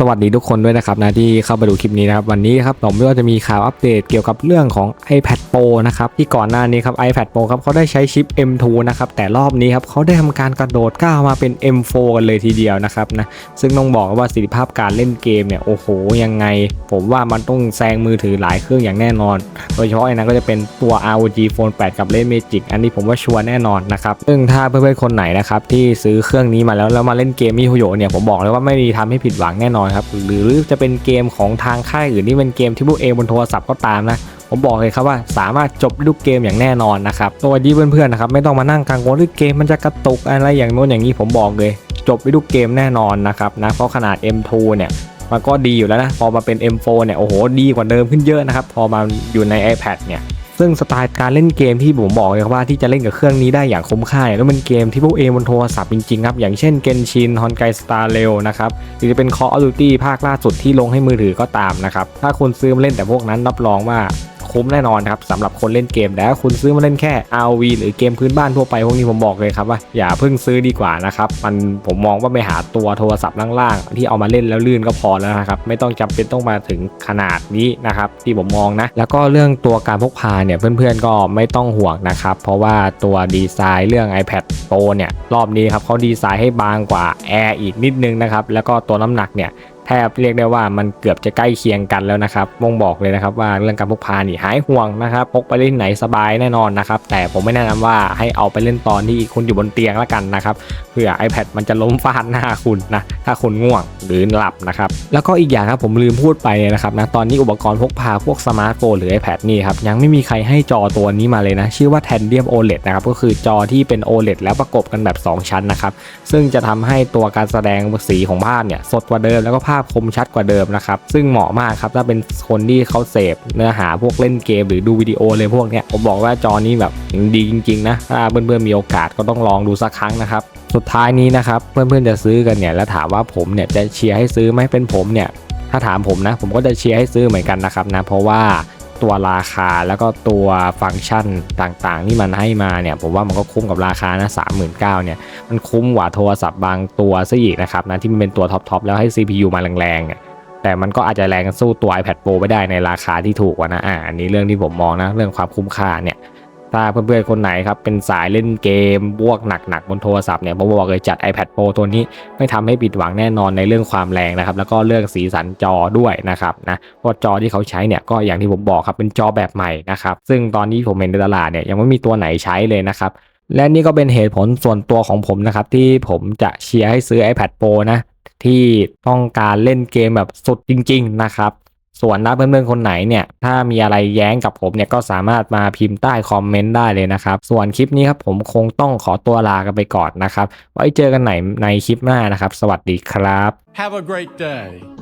สวัสดีทุกคนด้วยนะครับนะที่เข้ามาดูคลิปนี้นะครับวันนี้ครับผมก็จะมีข่าวอัปเดตเกี่ยวกับเรื่องของ iPad Pro นะครับที่ก่อนหน้านี้ครับ iPad Pro ครับเขาได้ใช้ชิป M2 นะครับแต่รอบนี้ครับเขาได้ทำการกระโดดก้าวมาเป็น M4 กันเลยทีเดียวนะครับนะซึ่งต้องบอกว่าประสิทธิภาพการเล่นเกมเนี่ยโอ้โหยังไง ผมว่ามันต้องแซงมือถือหลายเครื่องอย่างแน่นอน โดยเฉพาะไอ้นั้นก็จะเป็นตัว ROG Phone 8 กับ Red Magic อันนี้ผมว่าชัวร์แน่นอนนะครับซึ่งถ้าเพื่อนๆคนไหนนะครับที่ซื้อเครื่องนี้มาแล้วแล้วมาเล่นเกมมิโฮโยเนี่ยผมบอกเลยว่าไม่มีทำให้ผิดหวังแน่นอนครับหรือจะเป็นเกมของทางค่ายอื่นที่เป็นเกมที่พวกเองบนโทรศัพท์ก็ตามนะผมบอกเลยครับว่าสามารถจบลูกเกมอย่างแน่นอนนะครับตัวดีเพื่อนๆนะครับไม่ต้องมานั่งกังวลว่าเกมมันจะกระตุกอะไรอย่างโน้นอย่างนี้ผมบอกเลย จบลูกเกมแน่นอนนะครับนะเพราะขนาด M2 เนี่ยมันก็ดีอยู่แล้วนะพอมาเป็น M4 เนี่ยโอ้โหดีกว่าเดิมขึ้นเยอะนะครับพอมาอยู่ใน iPad เนี่ย ซึ่งสไตล์การเล่นเกมที่ผมบอกเลยครับว่าที่จะเล่นกับเครื่องนี้ได้อย่างคุ้มค่าเนี่ยแล้วมันเกมที่พวกเองบนโทรศัพท์จริงๆครับอย่างเช่นเกนชินฮอนไกสตาร์เรลนะครับหรือจะเป็น Call of Duty ภาคล่าสุดที่ลงให้มือถือก็ตามนะครับถ้าคุณซื้อมาเล่นแต่พวกนั้นรับรองว่า คุ้มแน่นอนครับสำหรับคนเล่นเกมแต่ถ้าคุณซื้อมาเล่นแค่ RV หรือเกมพื้นบ้านทั่วไปพวกนี้ผมบอกเลยครับว่าอย่าเพิ่งซื้อดีกว่านะครับมันผมมองว่าไปหาตัวโทรศัพท์ล่างๆ ที่เอามาเล่นแล้วลื่นก็พอแล้วนะครับไม่ต้องจำเป็นต้องมาถึงขนาดนี้นะครับที่ผมมองนะแล้วก็เรื่องตัวการพกพาเนี่ยเพื่อนๆก็ไม่ต้องห่วงนะครับเพราะว่าตัวดีไซน์เรื่อง iPad Pro เนี่ยรอบนี้ครับเขาดีไซน์ให้บางกว่า Air อีกนิดนึงนะครับแล้วก็ตัวน้ำหนักเนี่ย แทบเรียกได้ว่ามันเกือบจะใกล้เคียงกันแล้วนะครับมงบอกเลยนะครับว่าเรื่องการพกพานี่หายห่วงนะครับพกไปเล่นไหนสบายแน่นอนนะครับแต่ผมไม่แนะนำว่าให้เอาไปเล่นตอนที่คุณอยู่บนเตียงแล้วกันนะครับเพื่อ iPad มันจะล้มฟาดหน้าคุณนะถ้าคุณง่วงหรือหลับนะครับแล้วก็อีกอย่างครับผมลืมพูดไปเลยนะครับนะตอนนี้อุปกรณ์พกพาพวกสมาร์ทโฟนหรือ iPad นี่ครับยังไม่มีใครให้จอตัวนี้มาเลยนะชื่อว่า Tandem OLED นะครับก็คือจอที่เป็น OLED แล้วประกบกันแบบ 2 ชั้นนะครับซึ่งจะทำให้ตัวการแสดงสีของภาพเนี่ยสดกว่าเดิมแล้วก็ภาพาพคมชัดกว่าเดิมนะครับ ซึ่งเหมาะมากครับถ้าเป็นคนที่เขาเสพเนื้อหาพวกเล่นเกมหรือดูวิดีโอเลยพวกเนี้ยผมบอกว่าจอนี้แบบดีจริงๆนะถ้าเพื่อนๆมีโอกาสก็ต้องลองดูสักครั้งนะครับสุดท้ายนี้นะครับเพื่อนๆจะซื้อกันเนี่ยแล้วถามว่าผมเนี่ยจะเชียร์ให้ซื้อไหมเป็นผมเนี่ยถ้าถามผมนะผมก็จะเชียร์ให้ซื้อเหมือนกันนะครับนะเพราะว่า ตัวราคาแล้วก็ตัวฟังก์ชันต่างๆ ที่มันให้มาเนี่ยผมว่ามันก็คุ้มกับราคานะ39,000เนี่ยมันคุ้มกว่าโทรศัพท์บางตัวซะอีกนะครับนะที่มันเป็นตัวท็อปๆแล้วให้ CPU มาแรงๆเนี่ยแต่มันก็อาจจะแรงสู้ตัว iPad Pro ไม่ได้ในราคาที่ถูกกว่านะอ่าอันนี้เรื่องที่ผมมองนะเรื่องความคุ้มค่าเนี่ย ถ้าเพื่อนๆคนไหนครับเป็นสายเล่นเกมบวกหนักๆบนโทรศัพท์เนี่ยผมบอกเลยจัด iPad Pro ตัวนี้ไม่ทำให้ผิดหวังแน่นอนในเรื่องความแรงนะครับแล้วก็เรื่องสีสันจอด้วยนะครับนะเพราะจอที่เขาใช้เนี่ยก็อย่างที่ผมบอกครับเป็นจอแบบใหม่นะครับซึ่งตอนนี้ผมเห็นในตลาดเนี่ยยังไม่มีตัวไหนใช้เลยนะครับและนี่ก็เป็นเหตุผลส่วนตัวของผมนะครับที่ผมจะเชียร์ให้ซื้อ iPad Pro นะที่ต้องการเล่นเกมแบบสุดจริง ๆ นะครับ ส่วนนักเพื่อนๆคนไหนเนี่ยถ้ามีอะไรแย้งกับผมเนี่ยก็สามารถมาพิมพ์ใต้คอมเมนต์ได้เลยนะครับ ส่วนคลิปนี้ครับผมคงต้องขอตัวลากันไปก่อนนะครับ ไว้เจอกันไหนในคลิปหน้านะครับ สวัสดีครับ Have a great day.